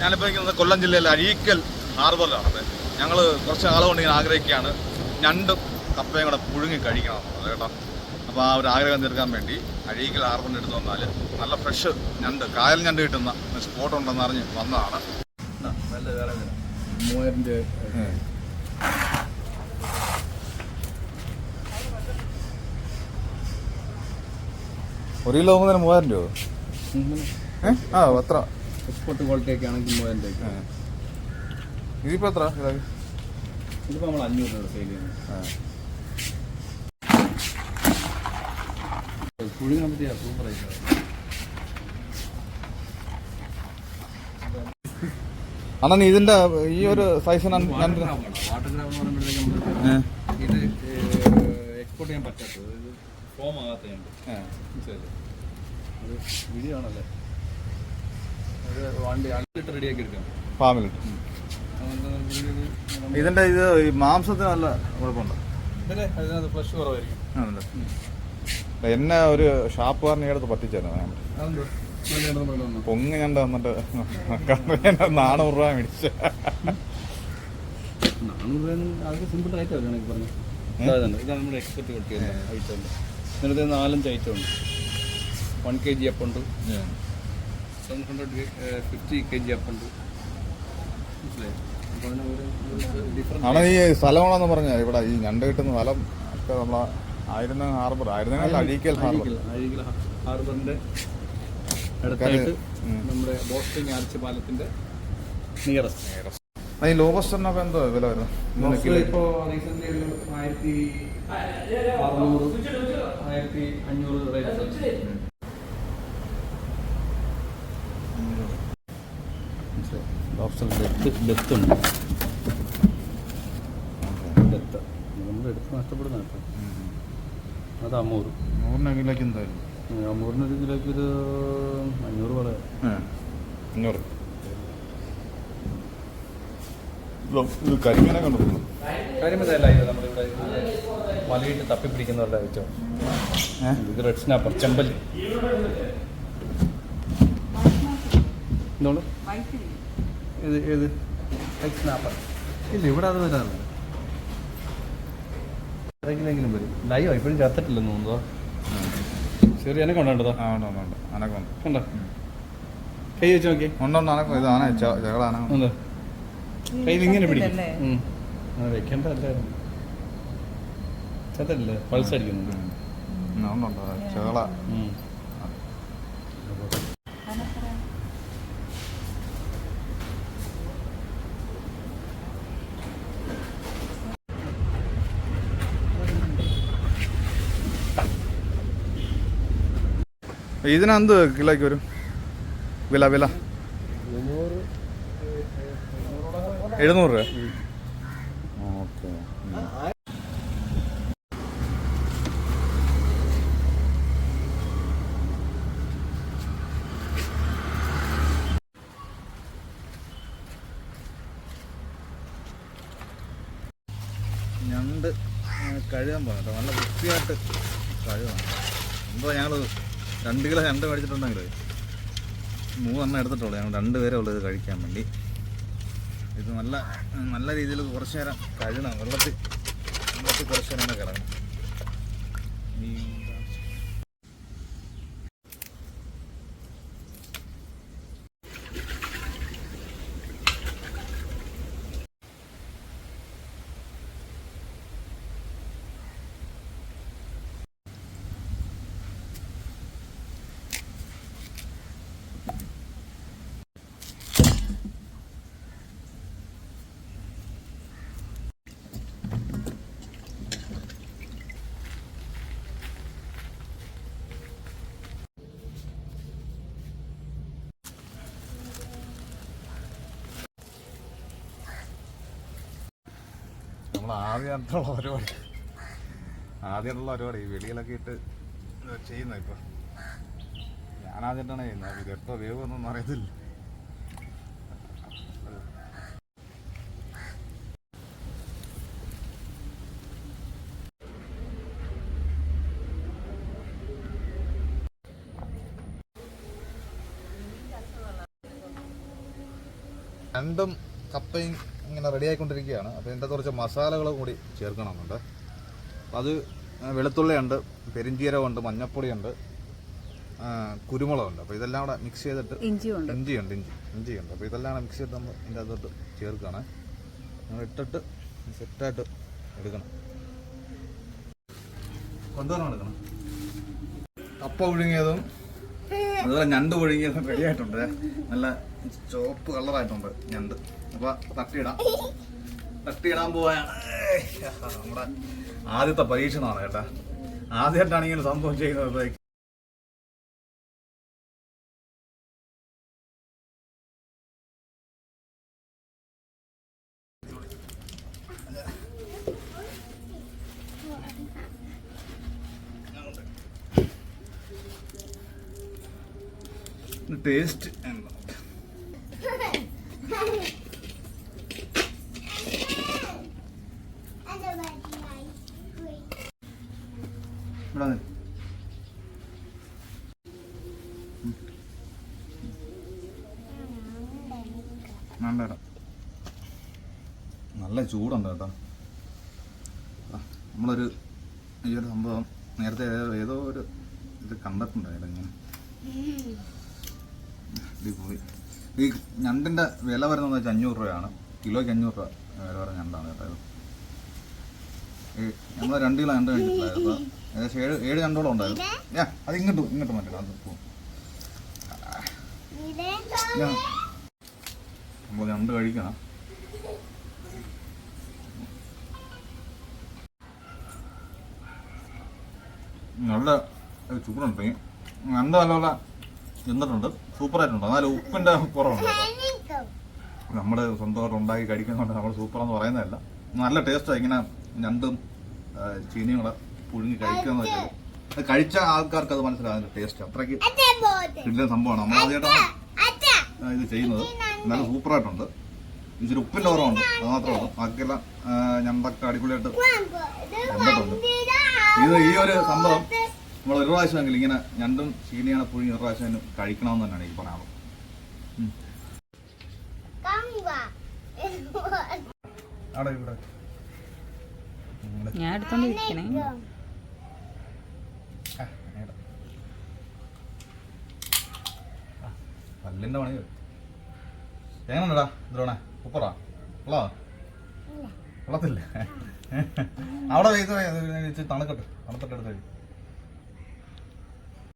ഞാനിപ്പോൾ നിൽക്കുന്നത് കൊല്ലം ജില്ലയിലെ അഴീക്കൽ ഹാർബറിലാണ്. ഞങ്ങൾ കുറച്ച് കാലം കൊണ്ട് ഇങ്ങനെ ആഗ്രഹിക്കുകയാണ്. ഞണ്ടും കപ്പയും കൂടെ പുഴുങ്ങി കഴിക്കണം. അത് കേട്ടോ. അപ്പോൾ ആ ഒരു ആഗ്രഹം തീർക്കാൻ വേണ്ടി അഴീക്കൽ ഹാർബറിന്റെ അടുത്ത് വന്നാൽ നല്ല ഫ്രഷ് ഞണ്ട് കായൽ ഞണ്ട് കിട്ടുന്ന സ്പോട്ട് ഉണ്ടെന്ന് അറിഞ്ഞ് വന്നതാണ്. നല്ല ഒരു കിലോ മൂവായിരം രൂപ ആ എത്ര എക്സ്പോർട്ട് ക്വാളിറ്റി ഒക്കെ ആണെങ്കിൽ മൂവായിരം രൂപ ഇതിപ്പോൾ എത്ര കിലോ ഇതിപ്പോൾ നമ്മൾ അഞ്ഞൂറ് രൂപ സെയിൽ ചെയ്യുന്നത് പുഴുങ്ങാൻ പറ്റിയ സൂപ്പർ ആയിട്ട്. അണ്ണാ നീ ഇതിന്റെ ഈ ഒരു സൈസ് ഞാൻ ഇത് എക്സ്പോർട്ട് ചെയ്യാൻ പറ്റാത്തത് ഫോം ആകാത്തതുണ്ട് വീഡിയോ ആണല്ലേ ഇതിന്റെ ഇത് ഈ മാംസത്തിന് നല്ല കുഴപ്പമുണ്ട്. എന്നെ ഒരു ഷാപ്പുകാരനെ അടുത്ത് പറ്റിച്ചായിരുന്നു പൊങ്ങ് ഞാൻ വന്നിട്ട് നാനൂറ് രൂപ മേടിച്ച. സിമ്പിൾ റേറ്റ് ഇതാണ് നമ്മുടെ കിട്ടിയത് ഐറ്റം നാലഞ്ച് ഐറ്റം ഉണ്ട്. One K G അപ്പുണ്ട് seven hundred fifty K G different ആണ് ഈ സ്ഥലമാണെന്ന് പറഞ്ഞ ഇവിടെ ഈ ഞണ്ട് കിട്ടുന്ന സ്ഥലം ഒക്കെ നമ്മളെ ആയിരുന്ന ഹാർബർ ആയിരുന്ന അഴീക്കൽ ഹാർബർ അഴീക്കൽ ഹാർബറിന്റെ അടുത്തായിട്ട്. നമ്മുടെ ബോസ്റ്റിംഗ് ആർച്ച് പാലത്തിന്റെ നിയറസ്റ്റ് ഈ ലോബസ്റ്ററിനൊക്കെ എന്തോ വില വരുന്നത് ഇപ്പോ റീസെന്റ് ഒരു ആയിരത്തി അറുന്നൂറ് ആയിരത്തി അഞ്ഞൂറ് റേറ്റ് ലോബ്സ്റ്റർ ഡെത്ത് ഡെത്ത് ഉണ്ട്. ഡെത്ത്. നമ്മൾ എടുത്ത് നഷ്ടപ്പെടുന്ന കേട്ടോ അത് അമ്മൂറ് നൂറിന് കിലോയ്ക്ക് എന്തായാലും അമ്മൂറിന് ഒരു കിലോയ്ക്ക് ഒരു അഞ്ഞൂറ് പറയാം അഞ്ഞൂറ്. കരിമീനെ ഇത് നമ്മളിവിടെ മലയിട്ട് തപ്പിപ്പിടിക്കുന്നവരുടെ ഐറ്റം ഇത് റെഡ് സ്നാപ്പർ ചെമ്പല്ലി എന്തോളൂ ഏത് ഏത്? എക്സ് സ്നാപ്പർ ഇല്ല ഇവിടെ അത് വരാറില്ല. ആരെങ്കിലെങ്കിലും വരും. ലൈവോ ഇപ്പോഴും ചത്തിട്ടില്ലെന്ന് തോന്നുന്നതോ ശരി എന്നെ കൊണ്ടോ ആ ഉണ്ട് ഉണ്ട് അനക്കുണ്ട് ഉണ്ടോ. കണ്ടോ കൈ വെച്ച് നോക്കി ഉണ്ടോ അനക്കം. ഇത് ആന ചകള അനക്കം ഉണ്ടോ. കയ്യിൽ ഇങ്ങനെ പിടിക്കും. വെക്കണ്ടല്ലായിരുന്നു ചത്തല്ലേ പൾസ് അടിക്കുന്നുണ്ട്. ഉണ്ടോ ചകള ഇതിനെന്ത് കിലോയ്ക്ക് വരും? വില വില. എഴുന്നൂറ് രൂപ. ഞണ്ട് കഴുകാൻ പോകട്ടോ കേട്ടോ. നല്ല വൃത്തിയായിട്ട് കഴുകണം. എന്തോ ഞങ്ങൾ രണ്ട് കിലോ രണ്ട് മേടിച്ചിട്ടുണ്ടെങ്കിൽ മൂന്നെണ്ണം എടുത്തിട്ടുള്ളൂ. ഞങ്ങൾ രണ്ട് പേരേ ഉള്ളൂ ഇത് കഴിക്കാൻ വേണ്ടി. ഇത് നല്ല നല്ല രീതിയിൽ കുറച്ച് നേരം കഴുകണം. വെള്ളത്തിൽ വെള്ളത്തിൽ കുറച്ച് നേരം കിടക്കണം ഈ നമ്മൾ ആദ്യമായിട്ടുള്ള പരിപാടി. ആദ്യമായിട്ടുള്ള പരിപാടി. വെളിയിലൊക്കെ ഇട്ട് ചെയ്യുന്ന ഇപ്പൊ. ഞാൻ ആദ്യമായിട്ടാണ് ചെയ്യുന്നത്. ഇത് എപ്പോൾ വേവ് ഒന്നും അറിയത്തില്ല. രണ്ടും കപ്പയും ഇങ്ങനെ റെഡി ആയിക്കൊണ്ടിരിക്കുകയാണ്. അപ്പോൾ ഇതിന്റെ കുറച്ച് മസാലകൾ കൂടി ചേർക്കണമെന്നുണ്ട്. അത് വെളുത്തുള്ളിയുണ്ട് പെരിഞ്ചീരകമുണ്ട് മഞ്ഞപ്പൊടിയുണ്ട് കുരുമുളകുണ്ട്. അപ്പോൾ ഇതെല്ലാം കൂടെ മിക്സ് ചെയ്തിട്ട് ഇഞ്ചിയുണ്ട്. ഇഞ്ചിയുണ്ട് ഇഞ്ചി ഇഞ്ചിയുണ്ട്. അപ്പോൾ ഇതെല്ലാം കൂടെ മിക്സ് ചെയ്തിട്ട് നമ്മൾ ഇതിന്റെ അകത്തോട്ട് ചേർക്കുകയാണ്. നമ്മൾ ഇട്ടിട്ട് സെറ്റായിട്ട് എടുക്കണം. കൊണ്ടുവരണം എടുക്കണം. കപ്പ പുഴുങ്ങിയതും അതുപോലെ ഞണ്ട് പുഴുങ്ങിയതും റെഡി ആയിട്ടുണ്ട്. നല്ല ചോപ്പ് കളറായിട്ടുണ്ട് ഞണ്ട്. അപ്പോൾ തട്ടിയിടാം. തട്ടിയിടാൻ പോവാണ്. ആദ്യത്തെ കേട്ടാ. ആദ്യമായിട്ടാണ് ഇങ്ങനെ സംഭവം ചെയ്യുന്നത്. ടേസ്റ്റ് എന്താ ഇവിടെ വന്ന്. ഉം. വേണ്ട. നല്ല ചൂടുണ്ട് കേട്ടോ. നമ്മളൊരു ഈ ഒരു സംഭവം നേരത്തെ ഏതോ- ഏതോ ഒരു ഇത് കണ്ടിട്ടുണ്ടായിരുന്നു ഇങ്ങനെ. അടിപൊളി ഈ ഞണ്ടിന്റെ വില വരുന്നത് വെച്ചാൽ അഞ്ഞൂറ് രൂപയാണ്. കിലോയ്ക്ക് അഞ്ഞൂറ് രൂപ വില വരുന്ന ഞണ്ടാണ് കേട്ടോ ഇത്. ഈ നമ്മൾ രണ്ട് കിലോ ഞണ്ട് കഴിച്ചിട്ടുണ്ടായിരുന്നു അപ്പോൾ ഏകദേശം ഏഴ് ഏഴ് ഞണ്ടോളം ഉണ്ടായിരുന്നു. ഞാൻ അത് ഇങ്ങോട്ടും ഇങ്ങോട്ടും മറ്റേ അത് പോകും നമ്മൾ രണ്ട് കഴിക്കണം. നല്ല ചൂടുണ്ട് നല്ല നല്ലപോലെ നിന്നിട്ടുണ്ട് സൂപ്പറായിട്ടുണ്ട്. എന്നാലും ഉപ്പിന്റെ കുറവുണ്ട് നമ്മൾ നമ്മുടെ സ്വന്തമായിട്ട് ഉണ്ടാക്കി കഴിക്കുന്നതുകൊണ്ട് നമ്മൾ സൂപ്പറാന്ന് പറയുന്നതല്ല. നല്ല ടേസ്റ്റാണ് ഇങ്ങനെ ഞണ്ടും ചീനിയും കൂടെ പുഴുങ്ങി വെച്ചാൽ അത് കഴിച്ച ആൾക്കാർക്ക് അത് മനസ്സിലാകുന്ന ടേസ്റ്റ് അത്രയ്ക്ക് കിട്ടുന്ന സംഭവമാണ്. നമ്മൾ ആദ്യമായിട്ടാണ് ഇത് ചെയ്യുന്നത്. നല്ല സൂപ്പറായിട്ടുണ്ട്. ഇച്ചിരി ഉപ്പിന്റെ കുറവുണ്ട് അത് മാത്രമേ ഉള്ളൂ. ബാക്കിയെല്ലാം ഞണ്ടൊക്കെ അടിപൊളിയായിട്ട് കണ്ടിട്ടുണ്ട്. ഇത് ഈ ഒരു സംഭവം നമ്മൾ ഒരു പ്രാവശ്യമെങ്കിലും ഇങ്ങനെ ഞണ്ടും ചീനിയാണ് പുഴുങ്ങി ഒരു പ്രാവശ്യം കഴിക്കണമെന്ന് തന്നെയാണ് എനിക്ക് പറയാനുള്ളത് അവിടെ ഇവിടെ. ഇവിടെ. ഞാൻ എടുത്തോണ്ടിരിക്കണേ. പല്ലിന്റെ പണി. എങ്ങനെയുണ്ടടാ ദ്രോണ. ഉപ്പറാ? ഉള്ളോ? ഉള്ളത്തില്ല? അവിടെ ഇച്ചിരി തണുക്കട്ടെ തണുത്തിട്ട് എടുത്ത് കഴിയും